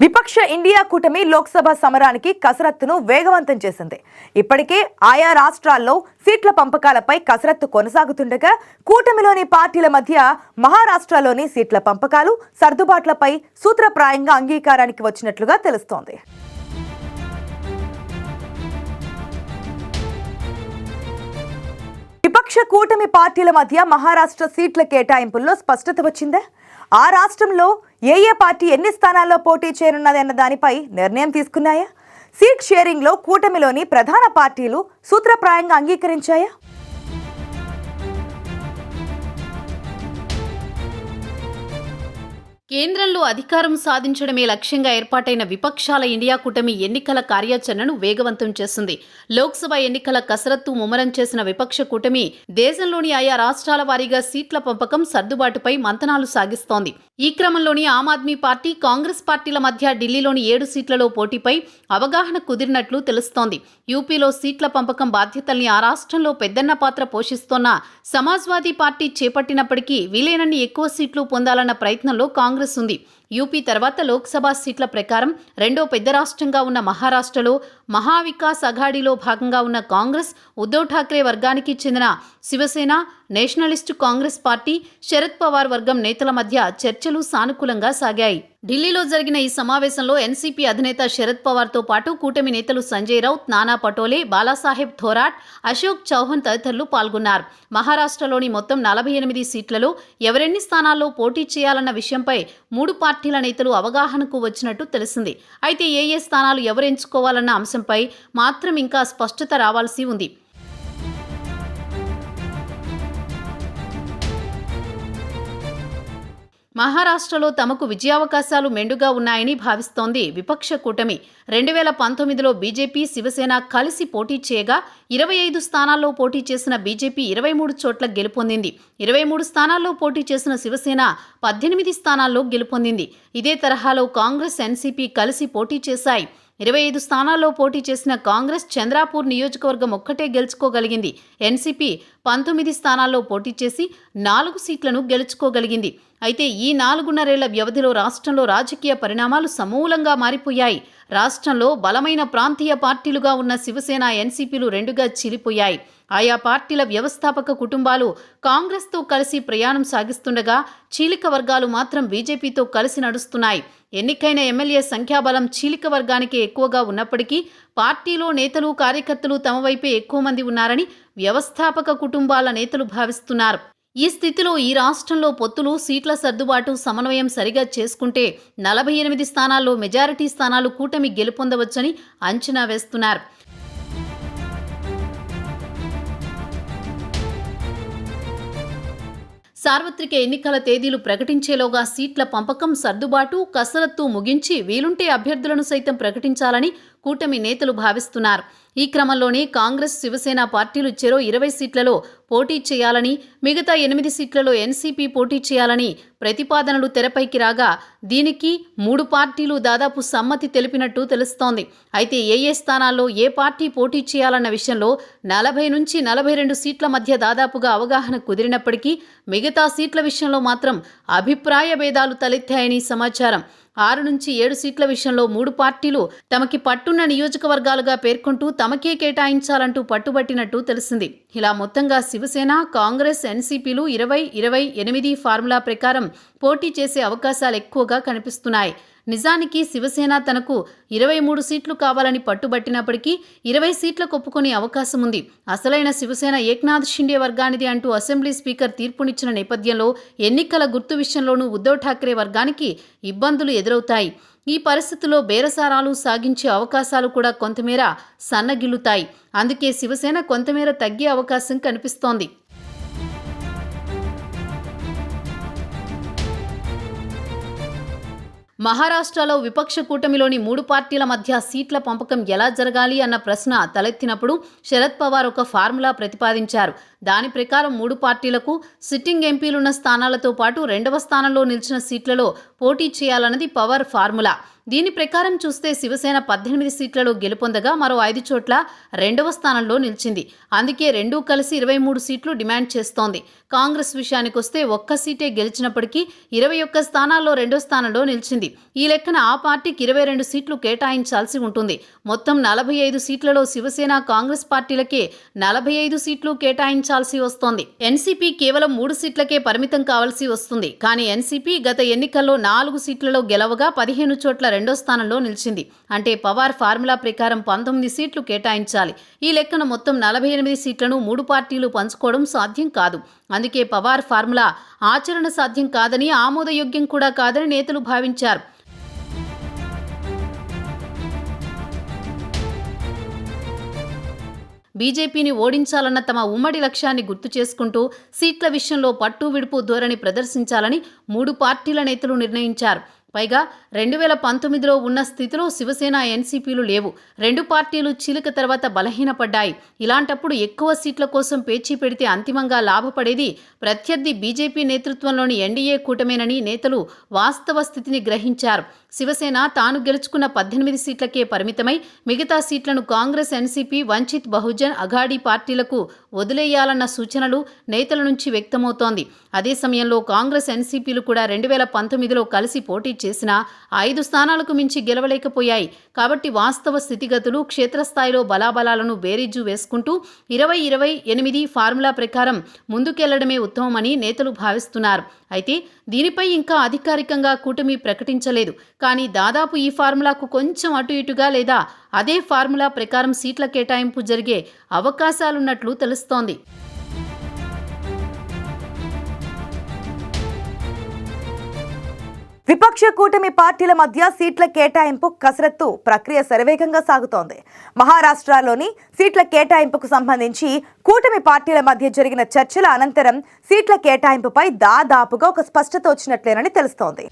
విపక్ష ఇండియా కూటమి లోక్సభ సమరానికి కసరత్తును వేగవంతం చేసింది. ఇప్పటికే ఆయా రాష్ట్రాల్లో సీట్ల పంపకాలపై కసరత్తు కొనసాగుతుండగా కూటమిలోని పార్టీల మధ్య మహారాష్ట్రలోని సీట్ల పంపకాలు సర్దుబాట్లపై సూత్రప్రాయంగా అంగీకారానికి వచ్చినట్లుగా తెలుస్తోంది. విపక్ష కూటమి పార్టీల మధ్య మహారాష్ట్ర సీట్ల కేటాయింపుల్లో స్పష్టత వచ్చిందా? ఆ రాష్ట్రంలో ఏ ఏ పార్టీ ఎన్ని స్థానాల్లో పోటీ చేయనున్నదన్న దానిపై నిర్ణయం తీసుకున్నాయా? సీట్ షేరింగ్లో కూటమిలోని ప్రధాన పార్టీలు సూత్రప్రాయంగా అంగీకరించాయా? కేంద్రంలో అధికారం సాధించడమే లక్ష్యంగా ఏర్పాటైన విపక్షాల ఇండియా కూటమి ఎన్నికల కార్యాచరణను వేగవంతం చేస్తుంది. లోక్సభ ఎన్నికల కసరత్తు ముమ్మరం చేసిన విపక్ష కూటమి దేశంలోని ఆయా రాష్ట్రాల వారీగా సీట్ల పంపకం సర్దుబాటుపై మంతనాలు సాగిస్తోంది. ఈ క్రమంలోని ఆమ్ ఆద్మీ పార్టీ కాంగ్రెస్ పార్టీల మధ్య ఢిల్లీలోని ఏడు సీట్లలో పోటీపై అవగాహన కుదిరినట్లు తెలుస్తోంది. యూపీలో సీట్ల పంపకం బాధ్యతల్ని ఆ రాష్ట్రంలో పెద్దన్న పాత్ర పోషిస్తోన్న సమాజ్వాదీ పార్టీ చేపట్టినప్పటికీ వీలైనన్ని ఎక్కువ సీట్లు పొందాలన్న ప్రయత్నంలో కాంగ్రెస్ ఉంది. యూపీ తర్వాత లోక్సభ సీట్ల ప్రకారం రెండో పెద్ద రాష్ట్రంగా ఉన్న మహారాష్ట్రలో మహావికాస్ అఘాడీలో భాగంగా ఉన్న కాంగ్రెస్ ఉద్దవ్ ఠాక్రే వర్గానికి చెందిన Shivsena nationalist Congress party Sharad Pawar వర్గం నేతల మధ్య చర్చలు సానుకూలంగా సాగాయి. ఢిల్లీలో జరిగిన ఈ సమావేశంలో ఎన్సీపీ అధినేత శరద్ పవార్తో పాటు కూటమి నేతలు సంజయ్ రౌత్ నానా పటోలే బాలాసాహెబ్ థోరాట్ అశోక్ చౌహాన్ తదితరులు పాల్గొన్నారు. మహారాష్ట్రలోని మొత్తం నలభై ఎనిమిది సీట్లలో ఎవరెన్ని స్థానాల్లో పోటీ చేయాలన్న విషయంపై మూడు పార్టీల నేతలు అవగాహనకు వచ్చినట్టు తెలిసింది. అయితే ఏ ఏ స్థానాలు ఎవరు ఎంచుకోవాలన్న అంశంపై మాత్రం ఇంకా స్పష్టత రావాల్సి ఉంది. మహారాష్ట్రలో తమకు విజయావకాశాలు మెండుగా ఉన్నాయని భావిస్తోంది విపక్ష కూటమి. రెండు వేల పంతొమ్మిదిలో బీజేపీ శివసేన కలిసి పోటీ చేయగా ఇరవై ఐదు స్థానాల్లో పోటీ చేసిన బీజేపీ ఇరవై మూడు చోట్ల గెలుపొందింది. ఇరవై మూడు స్థానాల్లో పోటీ చేసిన శివసేన పద్దెనిమిది స్థానాల్లో గెలుపొందింది. ఇదే తరహాలో కాంగ్రెస్ ఎన్సీపీ కలిసి పోటీ చేశాయి. ఇరవై ఐదు స్థానాల్లో పోటీ చేసిన కాంగ్రెస్ చంద్రాపూర్ నియోజకవర్గం ఒక్కటే గెలుచుకోగలిగింది. ఎన్సీపీ పంతొమ్మిది స్థానాల్లో పోటీ చేసి నాలుగు సీట్లను గెలుచుకోగలిగింది. అయితే ఈ నాలుగున్నరేళ్ళ వ్యవధిలో రాష్ట్రంలో రాజకీయ పరిణామాలు సమూలంగా మారిపోయాయి. రాష్ట్రంలో బలమైన ప్రాంతీయ పార్టీలుగా ఉన్న శివసేన ఎన్సీపీలు రెండుగా చీలిపోయాయి. ఆయా పార్టీల వ్యవస్థాపక కుటుంబాలు కాంగ్రెస్తో కలిసి ప్రయాణం సాగిస్తుండగా చీలిక వర్గాలు మాత్రం బీజేపీతో కలిసి నడుస్తున్నాయి. ఎన్నికైన ఎమ్మెల్యే సంఖ్యాబలం చీలిక వర్గానికి ఎక్కువగా ఉన్నప్పటికీ పార్టీలో నేతలు కార్యకర్తలు తమ వైపే ఎక్కువ మంది ఉన్నారని వ్యవస్థాపక కుటుంబాల నేతలు భావిస్తున్నారు. ఈ స్థితిలో ఈ రాష్ట్రంలో పొత్తులు సీట్ల సర్దుబాటు సమన్వయం సరిగా చేసుకుంటే నలభై ఎనిమిది స్థానాల్లో మెజారిటీ స్థానాలు కూటమి గెలుపొందవచ్చని అంచనా వేస్తున్నారు. సార్వత్రిక ఎన్నికల తేదీలు ప్రకటించేలోగా సీట్ల పంపకం సర్దుబాటు కసరత్తు ముగించి వీలుంటే అభ్యర్థులను సైతం ప్రకటించాలని కూటమి నేతలు భావిస్తున్నారు. ఈ క్రమంలోనే కాంగ్రెస్ శివసేన పార్టీలు చెరో ఇరవై సీట్లలో పోటీ చేయాలని మిగతా ఎనిమిది సీట్లలో ఎన్సీపీ పోటీ చేయాలని ప్రతిపాదనలు తెరపైకి రాగా దీనికి మూడు పార్టీలు దాదాపు సమ్మతి తెలిపినట్టు తెలుస్తోంది. అయితే ఏ ఏ స్థానాల్లో ఏ పార్టీ పోటీ చేయాలన్న విషయంలో నలభై నుంచి నలభై రెండు సీట్ల మధ్య దాదాపుగా అవగాహన కుదిరినప్పటికీ మిగతా సీట్ల విషయంలో మాత్రం అభిప్రాయ భేదాలు తలెత్తాయని సమాచారం. ఆరు నుంచి ఏడు సీట్ల విషయంలో మూడు పార్టీలు తమకి పట్టున్న నియోజకవర్గాలుగా పేర్కొంటూ తమకే కేటాయించాలంటూ పట్టుబట్టినట్టు తెలిసింది. ఇలా మొత్తంగా శివసేన కాంగ్రెస్ ఎన్సీపీలు ఇరవై ఇరవై ఎనిమిది ఫార్ములా ప్రకారం పోటీ చేసే అవకాశాలు ఎక్కువగా కనిపిస్తున్నాయి. నిజానికి శివసేన తనకు ఇరవై మూడు సీట్లు కావాలని పట్టుబట్టినప్పటికీ ఇరవై సీట్లకు ఒప్పుకునే అవకాశం ఉంది. అసలైన శివసేన ఏక్నాథ్ షిండే వర్గానిది అంటూ అసెంబ్లీ స్పీకర్ తీర్పునిచ్చిన నేపథ్యంలో ఎన్నికల గుర్తు విషయంలోనూ ఉద్దవ్ ఠాక్రే వర్గానికి ఇబ్బందులు ఎదురవుతాయి. ఈ పరిస్థితుల్లో బేరసారాలు సాగించే అవకాశాలు కూడా కొంతమేర సన్నగిల్లుతాయి. అందుకే శివసేన కొంతమేర తగ్గే అవకాశం కనిపిస్తోంది. మహారాష్ట్రలో విపక్ష కూటమిలోని మూడు పార్టీల మధ్య సీట్ల పంపకం ఎలా జరగాలి అన్న ప్రశ్న తలెత్తినప్పుడు శరద్ పవార్ ఒక ఫార్ములా ప్రతిపాదించారు. దాని ప్రకారం మూడు పార్టీలకు సిట్టింగ్ ఎంపీలున్న స్థానాలతో పాటు రెండవ స్థానంలో నిలిచిన సీట్లలో పోటీ చేయాలన్నది పవర్ ఫార్ములా. దీని ప్రకారం చూస్తే శివసేన పద్దెనిమిది సీట్లలో గెలుపొందగా మరో ఐదు చోట్ల రెండవ స్థానంలో నిలిచింది. అందుకే రెండూ కలిసి ఇరవై మూడు సీట్లు డిమాండ్ చేస్తోంది. కాంగ్రెస్ విషయానికి వస్తే ఒక్క సీటే గెలిచినప్పటికీ ఇరవై ఒక్క స్థానాల్లో రెండో స్థానంలో నిలిచింది. ఈ లెక్కన ఆ పార్టీకి ఇరవై రెండు సీట్లు కేటాయించాల్సి ఉంటుంది. మొత్తం నలభై ఐదు సీట్లలో శివసేన కాంగ్రెస్ పార్టీలకే నలభై ఐదు సీట్లు కేటాయించాల్సి వస్తోంది. ఎన్సీపీ కేవలం మూడు సీట్లకే పరిమితం కావాల్సి వస్తుంది. కానీ ఎన్సీపీ గత ఎన్నికల్లో నాలుగు సీట్లలో గెలవగా పదిహేను చోట్ల రెండో స్థానంలో నిలిచింది. అంటే పవార్ ఫార్ములా ప్రకారం పంతొమ్మిది సీట్లు కేటాయించాలి. ఈ లెక్కన మొత్తం నలభై ఎనిమిది సీట్లను మూడు పార్టీలు పంచుకోవడం సాధ్యం కాదు. అందుకే పవార్ ఫార్ములా ఆచరణ సాధ్యం కాదని ఆమోదయోగ్యం కూడా కాదని నేతలు భావించారు. బీజేపీని ఓడించాలన్న తమ ఉమ్మడి లక్ష్యాన్ని గుర్తు చేసుకుంటూ సీట్ల విషయంలో పట్టు విడుపు ధోరణి ప్రదర్శించాలని మూడు పార్టీల నేతలు నిర్ణయించారు. పైగా రెండు వేల పంతొమ్మిదిలో ఉన్న స్థితిలో శివసేన ఎన్సీపీలు లేవు. రెండు పార్టీలు చీలిక తర్వాత బలహీనపడ్డాయి. ఇలాంటప్పుడు ఎక్కువ సీట్ల కోసం పేచీ పెడితే అంతిమంగా లాభపడేది ప్రత్యర్థి బీజేపీ నేతృత్వంలోని ఎన్డీఏ కూటమేనని నేతలు వాస్తవ స్థితిని గ్రహించారు. శివసేన తాను గెలుచుకున్న పద్దెనిమిది సీట్లకే పరిమితమై మిగతా సీట్లను కాంగ్రెస్ ఎన్సీపీ వంచిత్ బహుజన్ అఘాడీ పార్టీలకు వదిలేయాలన్న సూచనలు నేతల నుంచి వ్యక్తమవుతోంది. అదే సమయంలో కాంగ్రెస్ ఎన్సీపీలు కూడా రెండు వేల పంతొమ్మిదిలో కలిసి పోటీ చేసిన ఐదు స్థానాలకు మించి గెలవలేకపోయాయి. కాబట్టి వాస్తవ స్థితిగతులు క్షేత్రస్థాయిలో బలాబలాలను బేరీజు వేసుకుంటూ ఇరవై ఇరవై ఎనిమిది ఫార్ములా ప్రకారం ముందుకెళ్ళడమే ఉత్తమమని నేతలు భావిస్తున్నారు. అయితే దీనిపై ఇంకా అధికారికంగా కూటమి ప్రకటించలేదు. కానీ దాదాపు ఈ ఫార్ములాకు కొంచెం అటు ఇటుగా లేదా అదే ఫార్ములా ప్రకారం సీట్ల కేటాయింపు జరిగే అవకాశాలున్నట్లు తెలుస్తోంది. విపక్ష కూటమి పార్టీల మధ్య సీట్ల కేటాయింపు కసరత్తు ప్రక్రియ శరవేగంగా సాగుతోంది. మహారాష్ట్రలోని సీట్ల కేటాయింపుకు సంబంధించి కూటమి పార్టీల మధ్య జరిగిన చర్చల అనంతరం సీట్ల కేటాయింపుపై దాదాపుగా ఒక స్పష్టత వచ్చినట్లేనని తెలుస్తోంది.